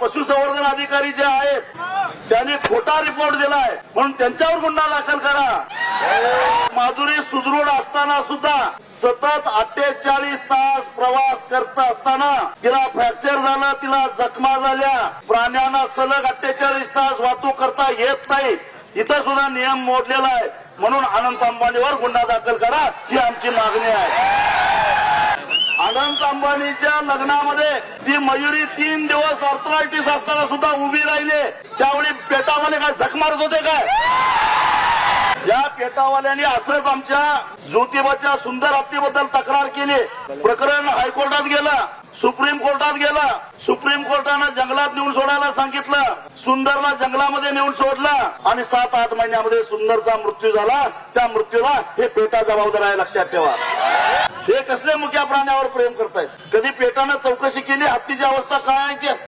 पशुसंवर्धन अधिकारी जे आहेत त्यांनी खोटा रिपोर्ट दिलाय. म्हणून त्यांच्यावर गुन्हा दाखल करा. माधुरी सुदृढ असताना सुद्धा सतत अठ्ठेचाळीस तास प्रवास करत असताना तिला फ्रॅक्चर झालं तिला जखमा झाल्या. प्राण्यांना सलग अठ्ठेचाळीस तास वाहतूक करता येत नाही. इथं सुद्धा नियम मोडलेला आहे. म्हणून अनंत अंबानीवर गुन्हा दाखल करा. ही आमची मागणी आहे. अंबानीच्या लग्नामध्ये ती मयुरी तीन दिवस अर्थरायटिस असताना सुद्धा उभी राहिली. त्यावेळी पेटावाले काय झक मारत होते काय? या पेटावाल्यांनी असंच आमच्या ज्योतिबाच्या सुंदर हत्तीबद्दल तक्रार केली. प्रकरण हायकोर्टात गेलं सुप्रीम कोर्टात गेलं. सुप्रीम कोर्टानं जंगलात नेऊन सोडायला सांगितलं. सुंदरला जंगलामध्ये नेऊन सोडलं. आणि सात आठ महिन्यामध्ये सुंदरचा मृत्यू झाला. त्या मृत्यूला हे पेटा जबाबदार आहे लक्षात ठेवा. मुक्या प्राण्यावर प्रेम करतायत. कधी पेटानं चौकशी केली हत्तीची अवस्था काय आहे